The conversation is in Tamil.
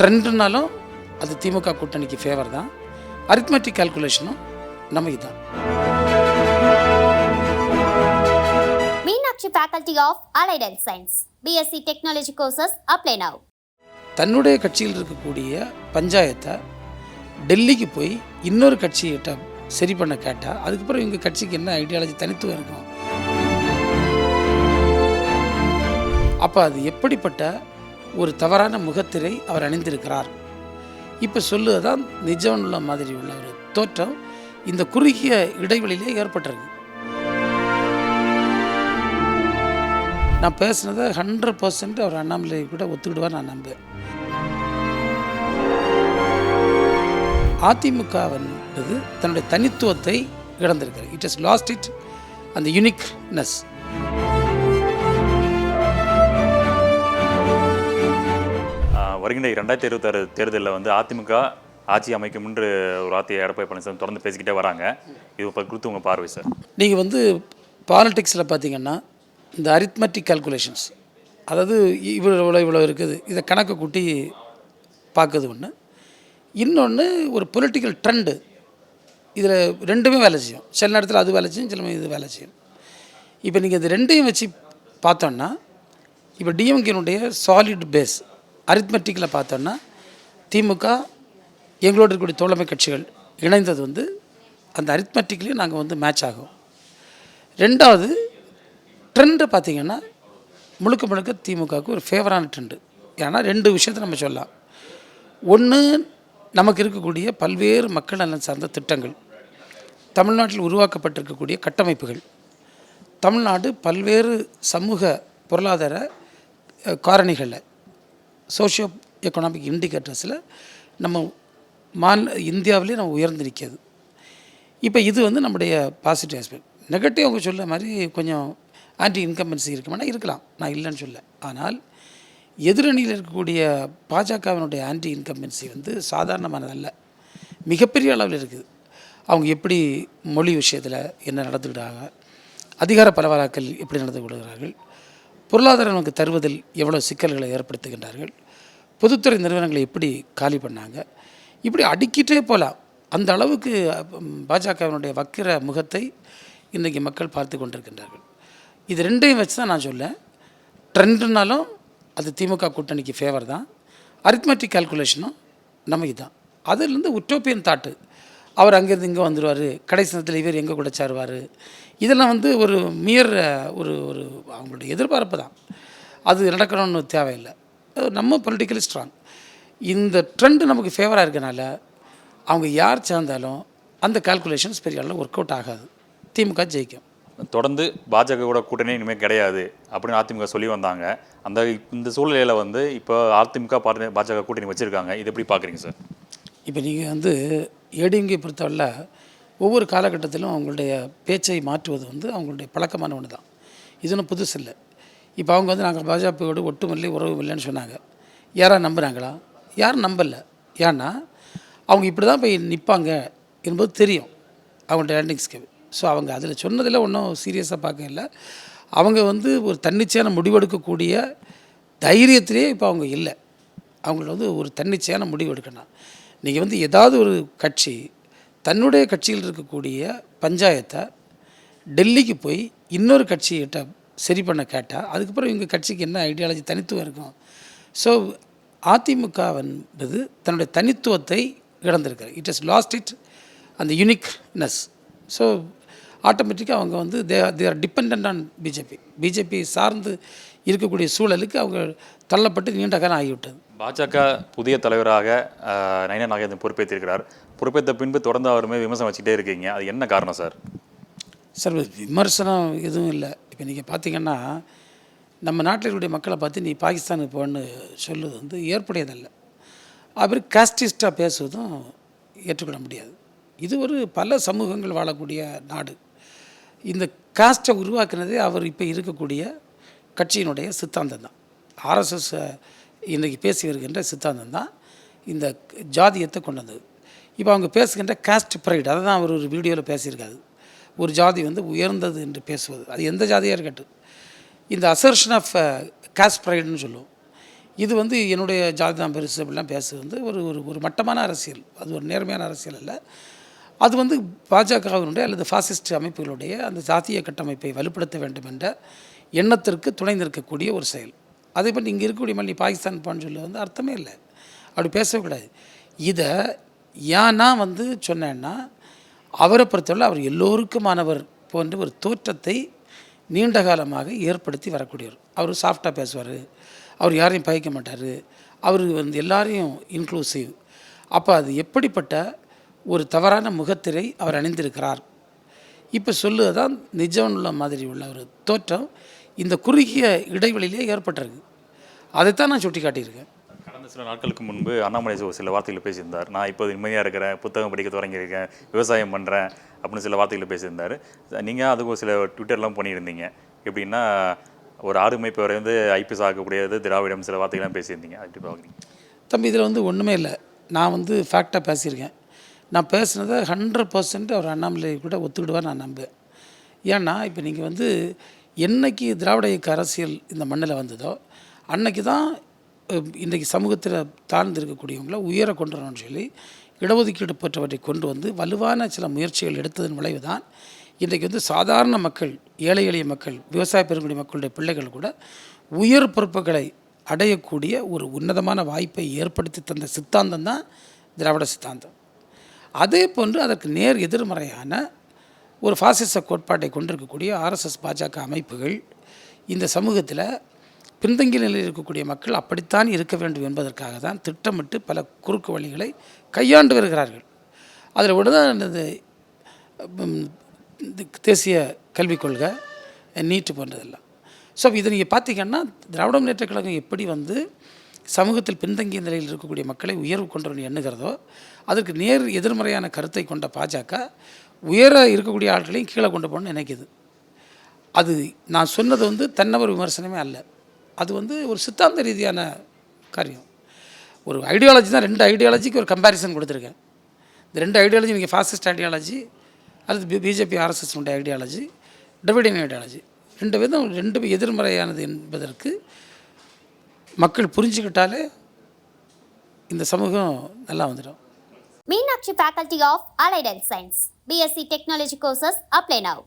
ட்ரெண்டுனாலும் அது திமுக கூட்டணிக்கு ஃபேவர் தான். அரித்மெட்டிக் கால்குலேஷனும் நமக்கு தான் Meenakshi Faculty of Allied Health Science, BSc Technology courses apply now. தன்னுடைய கட்சியில் இருக்கக்கூடிய பஞ்சாயத்தை டெல்லிக்கு போய் இன்னொரு கட்சிகிட்ட சரி பண்ண கேட்டால் அதுக்கப்புறம் இவங்க கட்சிக்கு என்ன ஐடியாலஜி தனித்துவம் இருக்கும்? அப்போ அது எப்படிப்பட்ட ஒரு தவறான முகத்திரை அவர் அணிந்திருக்கிறார். இப்போ சொல்லுவதுதான் நிஜம் மாதிரி உள்ள ஒரு தோற்றம். இந்த குறுகிய இடைவெளியிலே ஏற்பட்டிருக்கு. நான் பேசுனதை ஹண்ட்ரட் பர்சன்ட் அவர் அண்ணாமலை கூட ஒத்துக்கிடுவார் நான் நம்புவேன். அதிமுக என்பது தன்னுடைய தனித்துவத்தை இழந்திருக்கிறது. இட் இஸ் லாஸ்ட் இட் அந்த யூனிக்னஸ் வருகின்ற இரண்டாயிரத்தி இருபத்தாறு தேர்தலில் வந்து அதிமுக ஆட்சி அமைக்கும் என்று ஒரு வார்த்தையை எடப்பாடி பழனிசாமி தொடர்ந்து பேசிக்கிட்டே வராங்க. இது குறித்து உங்கள் பார்வை சார்? நீங்கள் வந்து பாலிடிக்ஸில் பார்த்தீங்கன்னா இந்த அரித்மெட்டிக் கால்குலேஷன்ஸ் அதாவது இவ்வளோ இவ்வளோ இவ்வளோ இருக்குது இதை கணக்கு கூட்டி பார்க்குறது ஒன்று இன்னொன்று ஒரு பொலிட்டிக்கல் ட்ரெண்டு இதில் ரெண்டுமே வேலை செய்யும். சில நேரத்தில் அது வேலை செய்யும் சில இது வேலை செய்யும். இப்போ நீங்கள் இது ரெண்டையும் வச்சு பார்த்தோன்னா இப்போ டிஎம்கேனுடைய சாலிட் பேஸ் அரித்மெட்டிக்கில் பார்த்தோன்னா திமுக எங்களோட இருக்கக்கூடிய தோழமை கட்சிகள் இணைந்தது வந்து அந்த அரித்மெட்டிக்லேயும் நாங்கள் வந்து மேட்ச் ஆகும் ரெண்டாவது ட்ரெண்டு பார்த்தீங்கன்னா முழுக்க முழுக்க திமுகவுக்கு ஒரு ஃபேவரான ட்ரெண்டு ஏன்னா ரெண்டு விஷயத்தை நம்ம சொல்லலாம். ஒன்று நமக்கு இருக்கக்கூடிய பல்வேறு மக்கள் நலன் சார்ந்த திட்டங்கள். தமிழ்நாட்டில் உருவாக்கப்பட்டிருக்கக்கூடிய கட்டமைப்புகள். தமிழ்நாடு பல்வேறு சமூக பொருளாதார காரணிகளில் சோஷியோ எக்கனாமிக் இண்டிகேட்டர்ஸில் நம்ம மாநில இந்தியாவிலே நம்ம உயர்ந்து நிற்கிறது. இப்போ இது வந்து நம்முடைய பாசிட்டிவ் ஆஸ்பெக்ட். நெகட்டிவ் அவங்க சொல்ல மாதிரி கொஞ்சம் ஆன்டி இன்கம்பன்சி இருக்குமானா இருக்கலாம். நான் இல்லைன்னு சொல்ல. ஆனால் எதிரணியில் இருக்கக்கூடிய பாஜகவினுடைய ஆன்டி இன்கம்பன்சி வந்து சாதாரணமானதல்ல மிகப்பெரிய அளவில் இருக்குது. அவங்க எப்படி மொழி விஷயத்தில் என்ன நடந்துக்கிட்டாங்க அதிகார பரவலாக்கல் எப்படி நடந்து கொள்கிறார்கள் பொருளாதாரம் நமக்கு தருவதில் எவ்வளோ சிக்கல்களை ஏற்படுத்துகின்றார்கள்? பொதுத்துறை நிறுவனங்களை எப்படி காலி பண்ணாங்க? இப்படி அடிக்கிட்டே போகலாம் அந்த அளவுக்கு பாஜகவினுடைய வக்கிர முகத்தை இன்றைக்கி மக்கள் பார்த்து கொண்டிருக்கின்றார்கள். இது ரெண்டையும் வச்சு தான் நான் சொல்லேன் ட்ரெண்டுனாலும் அது திமுக கூட்டணிக்கு ஃபேவர் தான். அரித்மெட்டிக் கால்குலேஷனும் நமக்கு தான் அதுலேருந்து உட்டோப்பியன் தாட்டு அவர் அங்கேருந்து இங்கே வந்துடுவார் கடைசி நேரத்தில் இவர் எங்கே கூட சேருவார். இதெல்லாம் வந்து ஒரு மியர் ஒரு ஒரு அவங்களுடைய எதிர்பார்ப்பு தான். அது நடக்கணும்னு தேவையில்லை. நம்ம பொலிட்டிக்கலி ஸ்ட்ராங் இந்த ட்ரெண்டு நமக்கு ஃபேவராக இருக்கனால அவங்க யார் சேர்ந்தாலும் அந்த கால்குலேஷன்ஸ் பெரிய அளவில் ஒர்க் அவுட் ஆகாது. திமுக ஜெயிக்கும். தொடர்ந்து பாஜக கூட கூட்டணி இனிமேல் கிடையாது அப்படின்னு அதிமுக சொல்லி வந்தாங்க. அந்த இந்த சூழ்நிலையில் வந்து இப்போ அதிமுக பாஜக கூட்டணி வச்சுருக்காங்க. இது எப்படி பார்க்குறீங்க சார்? இப்போ நீங்கள் வந்து ஏடிஎம்கே பொறுத்தவரையில் ஒவ்வொரு காலகட்டத்திலும் அவங்களுடைய பேச்சை மாற்றுவது வந்து அவங்களுடைய பழக்கமான ஒன்று தான். இது ஒன்றும் புதுசு இல்லை. இப்போ அவங்க வந்து நாங்கள் பாஜகவோடு ஒட்டுமில்லை உறவு இல்லைன்னு சொன்னாங்க. யாராக நம்புகிறாங்களா யாரும் நம்பலை. ஏன்னா அவங்க இப்படி தான் போய் நிற்பாங்க என்பது தெரியும் அவங்களுடைய லேண்டிங்ஸ்க்கு ஸோ அவங்க அதில் சொன்னதில் ஒன்றும் சீரியஸாக பார்க்க இல்லை. அவங்க வந்து ஒரு தன்னிச்சையான முடிவெடுக்கக்கூடிய தைரியத்திலே இப்போ அவங்க இல்லை. அவங்கள வந்து ஒரு தன்னிச்சையான முடிவு எடுக்கணும் நீங்கள் வந்து ஏதாவது ஒரு கட்சி தன்னுடைய கட்சியில் இருக்கக்கூடிய பஞ்சாயத்தை டெல்லிக்கு போய் இன்னொரு கட்சிகிட்ட சரி பண்ண கேட்டால் அதுக்கப்புறம் இவங்க கட்சிக்கு என்ன ஐடியாலஜி தனித்துவம் இருக்கும். ஸோ அதிமுக என்பது தன்னுடைய தனித்துவத்தை இழந்திருக்காரு இட் இஸ் லாஸ்ட் இட் அந்த யுனிக்னஸ் ஸோ ஆட்டோமேட்டிக்காக அவங்க வந்து they they are depend on BJP BJP சார்ந்து இருக்கக்கூடிய சூழலுக்கு அவங்க தள்ளப்பட்டு நீண்ட காலம் ஆகிவிட்டது. பாஜக புதிய தலைவராக நயனா நாகேந்திரன் பொறுப்பேற்றிருக்கிறார். பொறுப்பேற்ற பின்பு தொடர்ந்து அவருமே விமர்சனம் வச்சுக்கிட்டே இருக்கீங்க. அது என்ன காரணம் சார்? சார் விமர்சனம் எதுவும் இல்லை. இப்போ நீங்கள் பார்த்தீங்கன்னா நம்ம நாட்டில் இருக்கக்கூடிய மக்களை பார்த்து நீ பாகிஸ்தானுக்கு போன்னு சொல்லுவது வந்து ஏற்புடையதல்ல. அவர் காஸ்டிஸ்டாக பேசுவதும் ஏற்றுக்கொள்ள முடியாது. இது ஒரு பல சமூகங்கள் வாழக்கூடிய நாடு. இந்த காஸ்ட்டை உருவாக்குனதே அவர் இப்போ இருக்கக்கூடிய கட்சியினுடைய சித்தாந்தம் தான் ஆர்எஸ்எஸ் இன்றைக்கி பேசி வருகின்ற சித்தாந்தம் தான் இந்த ஜாதியத்தை கொண்டு வந்தது இப்போ அவங்க பேசுகின்ற காஸ்ட் ப்ரைடு அதை தான் அவர் ஒரு வீடியோவில் பேசியிருக்காரு. ஒரு ஜாதி வந்து உயர்ந்தது என்று பேசுவது. அது எந்த ஜாதியாக இருக்கட்டும். இந்த அசர்ஷன் ஆஃப் காஸ்ட் ப்ரைடுன்னு சொல்லுவோம். இது வந்து என்னுடைய ஜாதி தான் பெருசு அப்படிலாம் பேசுறது வந்து ஒரு ஒரு ஒரு மட்டமான அரசியல். அது ஒரு நேர்மையான அரசியல் அல்ல. அது வந்து பாஜகவினுடைய அல்லது ஃபாசிஸ்ட் அமைப்புகளுடைய அந்த ஜாத்திய கட்டமைப்பை வலுப்படுத்த வேண்டும் என்ற எண்ணத்திற்கு துணை நிற்கக்கூடிய ஒரு செயல். அதே மாதிரி இங்கே இருக்கக்கூடிய மல்லி பாகிஸ்தான் போன்னு சொல்ல வந்து அர்த்தமே இல்லை. அப்படி பேசக்கூடாது. இதை ஏன்னா வந்து சொன்னேன்னா அவரை பொறுத்தவரை அவர் எல்லோருக்குமானவர் போன்ற ஒரு தோற்றத்தை நீண்ட காலமாக ஏற்படுத்தி வரக்கூடியவர். அவர் சாஃப்டாக பேசுவார். அவர் யாரையும் பகைக்க மாட்டார். அவர் வந்து எல்லாரையும் இன்க்ளூசிவ் அப்போ அது எப்படிப்பட்ட ஒரு தவறான முகத்திரை அவர் அணிந்திருக்கிறார்? இப்போ சொல்லுவது தான் நிஜம் உள்ள மாதிரி உள்ள ஒரு தோற்றம். இந்த குறுகிய இடைவெளியிலே ஏற்பட்டிருக்கு. அதைத்தான் நான் சுட்டி காட்டியிருக்கேன் கடந்த சில நாட்களுக்கு முன்பு அண்ணாமலை ஒரு சில வார்த்தைகளை பேசியிருந்தார். நான் இப்போது நிம்மதியாக இருக்கிறேன் புத்தகம் படிக்க தொடங்கியிருக்கேன் விவசாயம் பண்ணுறேன் அப்படின்னு சில வார்த்தைகளை பேசியிருந்தார். நீங்கள் அதுக்கு ஒரு சில ட்விட்டர்லாம் பண்ணியிருந்தீங்க. எப்படின்னா ஒரு ஆடு மேய்ப்பவரை வந்து ஐபிஎஸ் ஆக்கக்கூடியது திராவிடம் சில வார்த்தைகள்லாம் பேசியிருந்தீங்க. அது எப்படி பார்க்குறீங்க? தம்பி இதில் வந்து ஒன்றுமே இல்லை. நான் வந்து ஃபேக்டாக பேசியிருக்கேன். நான் பேசுனதை ஹண்ட்ரட் பர்சன்ட் அவர் அண்ணாமலை கூட ஒத்துக்கிடுவார் நான் நம்புவேன். ஏன்னா இப்போ நீங்கள் வந்து என்னைக்கு திராவிட இயக்க அரசியல் இந்த மண்ணில் வந்ததோ அன்னைக்கு தான் இன்றைக்கு சமூகத்தில் தாழ்ந்து இருக்கக்கூடியவங்கள உயர கொண்டு வரணும்னு சொல்லி இடஒதுக்கீடு பெற்றவற்றை கொண்டு வந்து வலுவான சில முயற்சிகள் எடுத்ததன் விளைவு தான் இன்றைக்கு வந்து சாதாரண மக்கள் ஏழை எளிய மக்கள் விவசாய பெருங்குடி மக்களுடைய பிள்ளைகள் கூட உயர் பொறுப்புகளை அடையக்கூடிய ஒரு உன்னதமான வாய்ப்பை ஏற்படுத்தி தந்த சித்தாந்தம் தான் திராவிட சித்தாந்தம். அதே போன்று அதற்கு நேர் எதிர்மறையான ஒரு பாசிச கோட்பாட்டை கொண்டிருக்கக்கூடிய ஆர்எஸ்எஸ் பாஜக அமைப்புகள் இந்த சமூகத்தில் பின்தங்கிய நிலையில் இருக்கக்கூடிய மக்கள் அப்படித்தான் இருக்க வேண்டும் என்பதற்காக தான் திட்டமிட்டு பல குறுக்கு வழிகளை கையாண்டு வருகிறார்கள். அதில் விட தான் இந்த தேசிய கல்விக் கொள்கை நீட்டு போன்றதெல்லாம் ஸோ இதை நீங்கள் பார்த்தீங்கன்னா திராவிட முன்னேற்ற கழகம் எப்படி வந்து சமூகத்தில் பின்தங்கிய நிலையில் இருக்கக்கூடிய மக்களை உயர்வு கொண்டவன் எண்ணுகிறதோ அதற்கு நேர் எதிர்மறையான கருத்தை கொண்ட பாஜக உயர இருக்கக்கூடிய ஆட்களையும் கீழே கொண்டு போகணும்னு நினைக்குது. அது நான் சொன்னது வந்து தன்னவர் விமர்சனமே அல்ல. அது வந்து ஒரு சித்தாந்த ரீதியான காரியம். ஒரு ஐடியாலஜி தான் ரெண்டு ஐடியாலஜிக்கு ஒரு கம்பேரிசன் கொடுத்துருக்கேன். இந்த ரெண்டு ஐடியாலஜி நீங்கள் ஃபாசிஸ்ட் ஐடியாலஜி அல்லது பி பிஜேபி ஆர்எஸ்எஸ்னுடைய ஐடியாலஜி டிவைடிங் ஐடியாலஜி ரெண்டு விதம் ரெண்டு எதிர்மறையானது என்பதற்கு மக்கள் புரிஞ்சுக்கிட்டாலே இந்த சமூகம் நல்லா வந்துடும். Meenakshi faculty of Allied Health Science. BSc technology courses apply now.